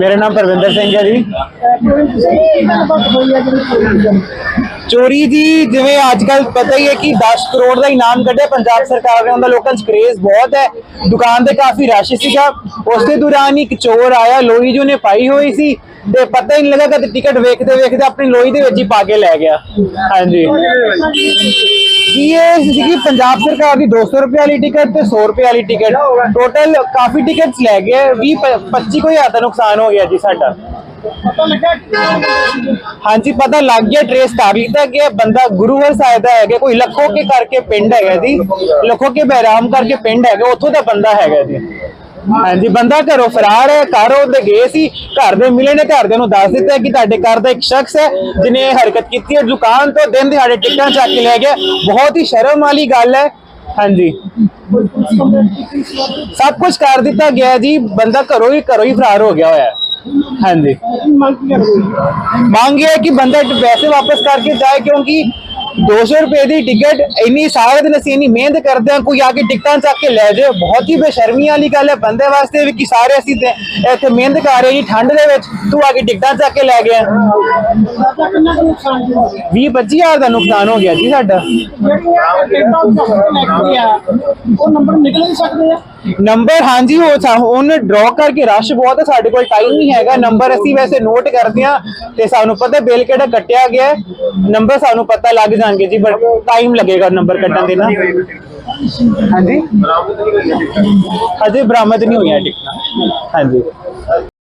ਮੇਰਾ ਨਾਮ ਪਰਵਿੰਦਰ ਸਿੰਘ ਹੈ ਜੀ। ਚੋਰੀ ਦੀ ਜਿਵੇਂ ਅੱਜ ਕੱਲ ਪਤਾ ਹੀ ਹੈ ਕਿ 10 ਕਰੋੜ ਦਾ ਇਨਾਮ ਕੱਢਿਆ ਪੰਜਾਬ ਸਰਕਾਰ ਨੇ, ਉਹਦਾ ਲੋਕਾਂ 'ਚ ਕ੍ਰੇਜ਼ ਬਹੁਤ ਹੈ। ਦੁਕਾਨ ਤੇ ਕਾਫੀ ਰਸ਼ ਸੀਗਾ। ਉਸ ਦੇ ਦੌਰਾਨ ਇੱਕ ਚੋਰ ਆਇਆ ਲੋਈ ਜੋ ਨੇ ਪਾਈ ਹੋਈ ਸੀ ਤੇ ਪਤਾ ਹੀ ਨਹੀਂ ਲੱਗਾ ਕਿ ਟਿਕਟ ਵੇਖਦੇ ਵੇਖਦੇ ਆਪਣੀ ਲੋਹੀ ਦੇ ਵਿੱਚ ਹੀ ਪਾ ਕੇ ਲੈ ਗਿਆ। ਹਾਂਜੀ। ਜੀ ਇਹ ਸੀਗੀ ਪੰਜਾਬ ਸਰਕਾਰ ਦੀ 200 ਰੁਪਏ ਵਾਲੀ ਟਿਕਟ ਤੇ 100 ਰੁਪਏ ਵਾਲੀ ਟਿਕਟ? ਟੋਟਲ ਕਾਫੀ ਟਿਕਟਸ ਲੈ ਗਏ 20 25 ਕੋਈ ਹਜ਼ਾਰ ਦਾ ਨੁਕਸਾਨ ਹੋ ਗਿਆ ਜੀ ਸਾਡਾ। ਹਾਂਜੀ ਪਤਾ ਲੱਗ ਗਿਆ ਟ੍ਰੇਸ ਕਰ ਲਿੱਤਾ ਗਿਆ ਬੰਦਾ ਗੁਰੂਵਰ ਸਾਹਿਬ ਦਾ ਹੈਗਾ ਕੋਈ ਲੱਖੋ ਕੇ ਕਰਕੇ ਪਿੰਡ ਹੈਗਾ ਜੀ ਲੱਖੋ ਕੇ ਬਹਿਰਾਮ ਕਰਕੇ ਪਿੰਡ ਹੈਗਾ ਉੱਥੋਂ ਦਾ ਬੰਦਾ ਹੈਗਾ ਜੀ। ਹਾਂਜੀ ਬੰਦਾ ਘਰੋਂ ਫਰਾਰ ਹੈ ਘਰ ਉਹਦੇ ਗਏ ਸੀ ਘਰ ਦੇ ਮਿਲੇ ਨੇ ਘਰਦਿਆਂ ਨੂੰ ਦੱਸ ਦਿੱਤਾ ਕਿ ਤੁਹਾਡੇ ਘਰ ਦਾ ਇੱਕ ਸ਼ਖਸ ਹੈ ਜਿਨੇ ਇਹ ਹਰਕਤ ਕੀਤੀ ਹੈ। ਦੁਕਾਨ ਤੋਂ ਦਿਨ ਦਿਹਾੜੇ ਟਿਕਟਾਂ ਚੱਕ ਕੇ ਲੈ ਗਿਆ। ਬਹੁਤ ਹੀ ਸ਼ਰਮ ਵਾਲੀ ਗੱਲ ਹੈ। ਹਾਂਜੀ। ਸਭ ਕੁਝ ਕਰ ਦਿੱਤਾ ਗਿਆ ਜੀ। ਬੰਦਾ ਘਰੋਂ ਹੀ ਘਰੋਂ ਹੀ ਫਰਾਰ ਹੋ ਗਿਆ ਹੋਇਆ ਹੈ। ਹਾਂਜੀ। ਮੰਗ ਇਹ ਹੈ ਕਿ ਬੰਦਾ ਪੈਸੇ ਵਾਪਸ ਕਰਕੇ ਜਾਏ ਕਿਉਂਕਿ 200 ਰੁਪਏ ਦੀ ਟਿਕਟ, ਇੰਨੀ ਸਾਰੇ ਦਿਨ ਅਸੀਂ ਇੰਨੀ ਮਿਹਨਤ ਕਰਦੇ ਹਾਂ, ਕੋਈ ਆ ਕੇ ਟਿਕਟਾਂ ਚੱਕ ਕੇ ਲੈ ਜਾਏ ਬਹੁਤ ਹੀ ਬੇਸ਼ਰਮੀ ਵਾਲੀ ਗੱਲ ਹੈ ਬੰਦੇ ਵਾਸਤੇ ਵੀ ਕਿ ਸਾਰੇ ਅਸੀਂ ਇੱਥੇ ਮਿਹਨਤ ਕਰ ਰਹੇ ਜੀ, ਠੰਡ ਦੇ ਵਿੱਚ ਤੂੰ ਆ ਕੇ ਟਿਕਟਾਂ ਚੱਕ ਕੇ ਲੈ ਗਿਆ। 20 25000 ਦਾ ਨੁਕਸਾਨ ਹੋ ਗਿਆ ਜੀ ਸਾਡਾ। ਉਹ ਨੰਬਰ ਨਿਕਲ ਨਹੀਂ ਸਕਦੇ ਆ? ਨੰਬਰ ਹਾਂਜੀ ਉਹ ਸਾ- ਉਹਨੇ ਡਰਾ ਕਰਕੇ ਰਸ਼ ਬਹੁਤ ਹੈ ਸਾਡੇ ਕੋਲ ਟਾਈਮ ਨਹੀਂ ਹੈਗਾ। ਨੰਬਰ ਅਸੀਂ ਵੈਸੇ ਨੋਟ ਕਰਦੇ ਹਾਂ ਤੇ ਸਾਨੂੰ ਪਤਾ ਬਿੱਲ ਕਿਹੜਾ ਕੱਟਿਆ ਗਿਆ ਨੰਬਰ ਸਾਨੂੰ ਪਤਾ ਲੱਗ ਜਾਣਗੇ ਜੀ ਬਟ ਟਾਈਮ ਲੱਗੇਗਾ ਨੰਬਰ ਕੱਟਣ ਦੇ ਨਾ ਹਾਂਜੀ। ਹਜੇ ਬਰਾਮਦ ਨਹੀਂ ਹੋਈਆਂ ਟਿਕਟਾਂ ਹਾਂਜੀ।